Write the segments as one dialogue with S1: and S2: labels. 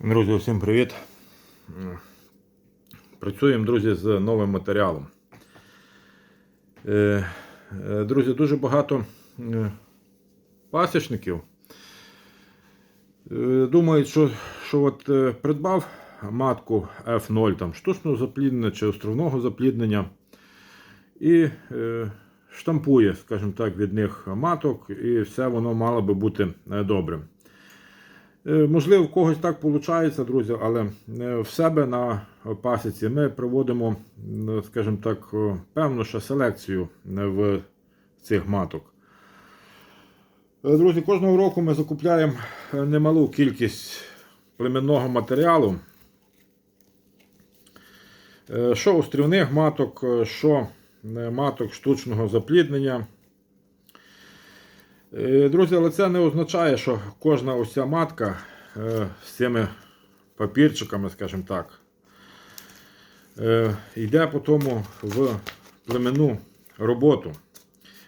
S1: Друзі, всім привіт. Працюємо, друзі, з новим матеріалом. Е, е, Друзі, дуже багато е, пасічників думають, що, що от придбав матку F0, там, штучного запліднення чи островного запліднення і штампує, скажімо так, від них маток, і все воно мало би бути е, добрим. Е, Можливо, в когось так виходить, друзі, але е, в себе на пасіці ми проводимо, скажімо так, певну ще селекцію е, в цих маток. Друзі, кожного року ми закупляємо немалу кількість племенного матеріалу. Що острівних маток, що маток штучного запліднення. Е, Друзі, але це не означає, що кожна ось ця матка е, з цими папірчиками, скажімо так, е, йде по тому в племенну роботу.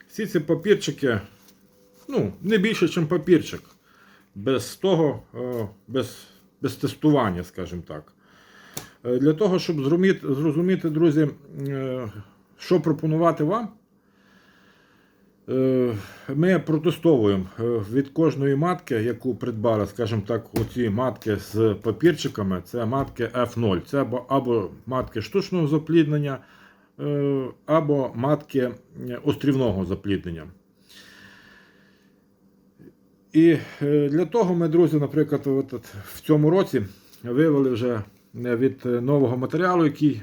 S1: Всі ці папірчики, ну, не більше, ніж папірчик. Без того, без, без тестування, скажімо так. Для того, щоб зрозуміти, друзі, що пропонувати вам. Е, Ми протестовуємо е, від кожної матки, яку придбали, скажімо так, оці матки з папірчиками, це матки F0. Це або, матки штучного запліднення, е, або матки острівного запліднення. І для того ми, друзі, наприклад, в цьому році вивели вже від нового матеріалу, який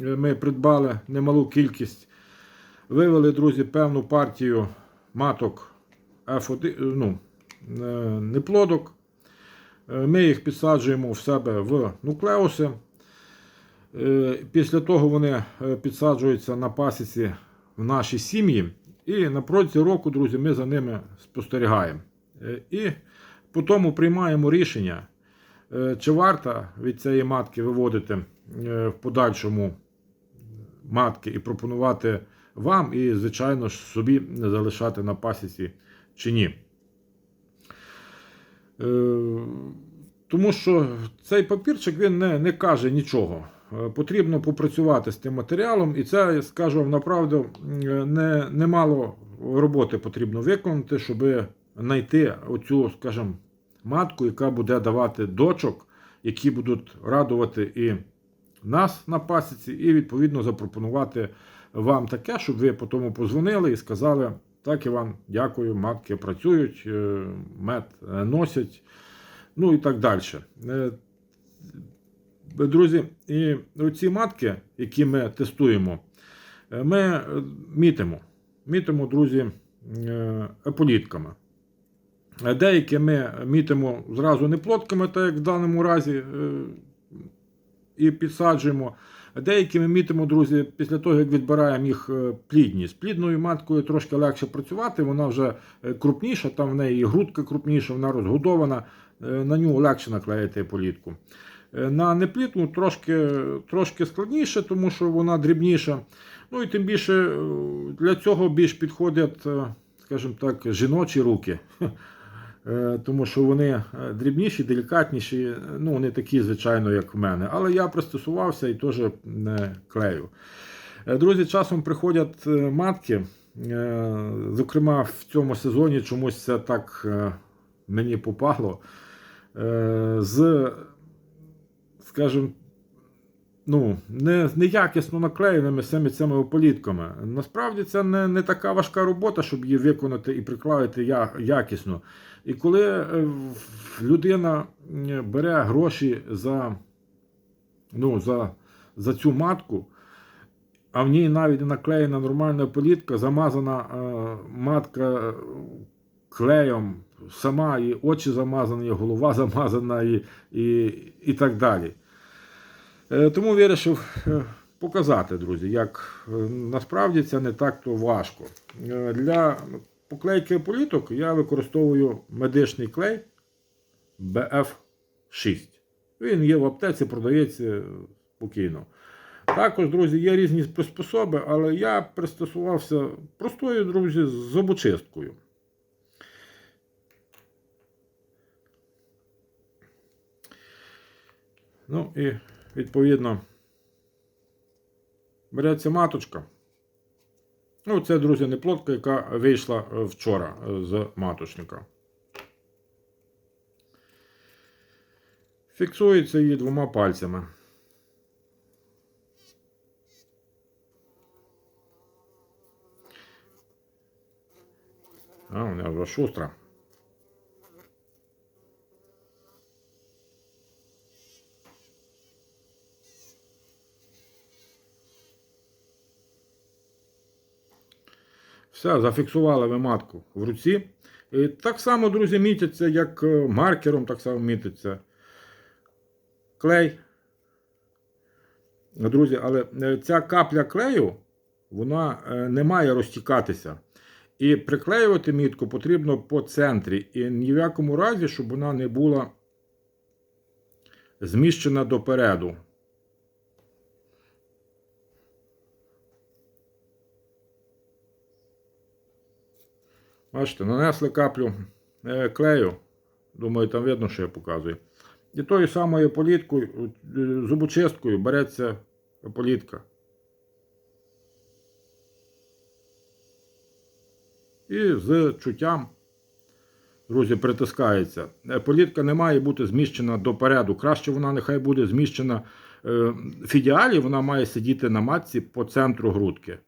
S1: ми придбали немалу кількість. Вивели, друзі, певну партію маток F1, ну, е, неплодок. Е, Ми їх підсаджуємо в себе в нуклеуси. Е, Після того вони підсаджуються на пасіці в наші сім'ї. І на протязі року, друзі, ми за ними спостерігаємо. І по тому приймаємо рішення, чи варто від цієї матки виводити в подальшому матки і пропонувати вам, і, звичайно ж, собі залишати на пасіці чи ні. Е, Тому що цей папірчик він не, не каже нічого. Е, Потрібно попрацювати з тим матеріалом, і це, скажу вам направду, не, немало роботи потрібно виконати, щоб знайти оцю, скажімо, матку, яка буде давати дочок, які будуть радувати і нас на пасіці, і відповідно запропонувати вам таке, щоб ви по тому позвонили і сказали: так, Іван, дякую, матки працюють, е, мед е, носять, ну і так далі. Е, Друзі, і ці матки, які ми тестуємо, ми мітимо. Мітимо, друзі, еполітками. Е, Деякі ми мітимо зразу не плотками, так як в даному разі, і підсаджуємо. Деякі ми мітимо, друзі, після того, як відбираємо їх е, плідність. Плідною маткою трошки легше працювати, вона вже е, крупніша, там в неї і грудка крупніша, вона розгодована, е, на нього легше наклеїти політку. На неплітну трошки, трошки складніше, тому що вона дрібніша. Ну і тим більше для цього більш підходять, скажімо так, жіночі руки. Е, Тому що вони е, дрібніші, делікатніші, е, ну не такі, звичайно, як в мене. Але я пристосувався і теж не клею. Друзі, часом приходять матки. Зокрема, в цьому сезоні чомусь це так мені попало. З, скажімо, ну, не, неякісно наклеєними самі цими ополітками. Насправді це не, не така важка робота, щоб її виконати і приклеїти я, якісно. І коли е, людина е, бере гроші за, ну, за, за цю матку, а в ній навіть наклеєна нормальна політка, замазана е, матка е, клеєм, сама і очі замазані, і голова замазана і, і, і так далі. Е, Тому вирішив е, показати, друзі, як е, насправді це не так то важко. Для поклейки політок я використовую медичний клей BF6. Він є в аптеці, продається спокійно. Також, друзі, є різні приспособи, але я пристосувався простою, друзі, з зубочисткою. Ну і відповідно береться маточка. Ну, це, друзі, не плотка, яка вийшла е, вчора е, з маточника. Фіксується її двома пальцями. А, вона вже шустра. Все, зафіксували ви матку в руці. І так само, друзі, мітяться, як е, маркером, так само мітиться. Клей. Друзі, але е, ця капля клею, вона е, не має розтікатися. І приклеювати мітку потрібно по центрі. І ні в якому разі, щоб вона не була зміщена допереду. Бачите, нанесли каплю е, клею. Думаю, там видно, що я показую. І тою самою політкою, е, зубочисткою береться політка. І з чуттям, друзі, притискається. Е, Політка не має бути зміщена допереду. Краще вона нехай буде зміщена в ідеалі, вона має сидіти на матці по центру грудки.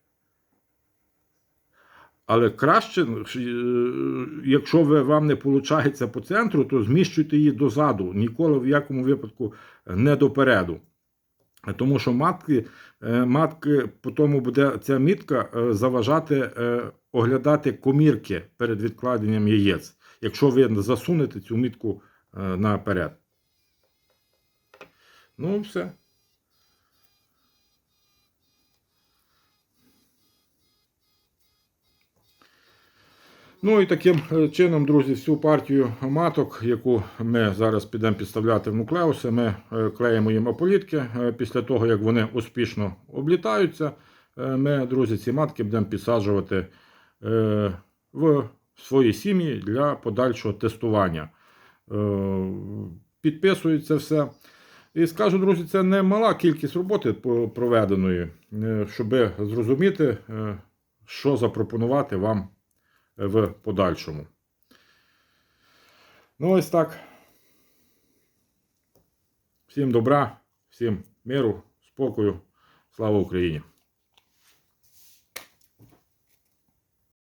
S1: Але краще, е, якщо ви, вам не виходить по центру, то зміщуйте її дозаду. Ніколи в якому випадку не допереду. Тому що матки, е, матки по тому буде ця мітка е, заважати оглядати комірки перед відкладенням яєць, якщо ви засунете цю мітку наперед. Ну, все. Ну і таким е, чином, друзі, всю партію маток, яку ми зараз підемо підставляти в нуклеуси, ми е, клеїмо їм ополітки. Е, Після того, як вони успішно облітаються, ми, друзі, ці матки будемо підсаджувати в свої сім'ї для подальшого тестування. Підписується все. І скажу, друзі, це не мала кількість роботи проведеної, щоб зрозуміти, що запропонувати вам в подальшому. Ну, ось так. Всім добра, всім миру, спокою. Слава Україні!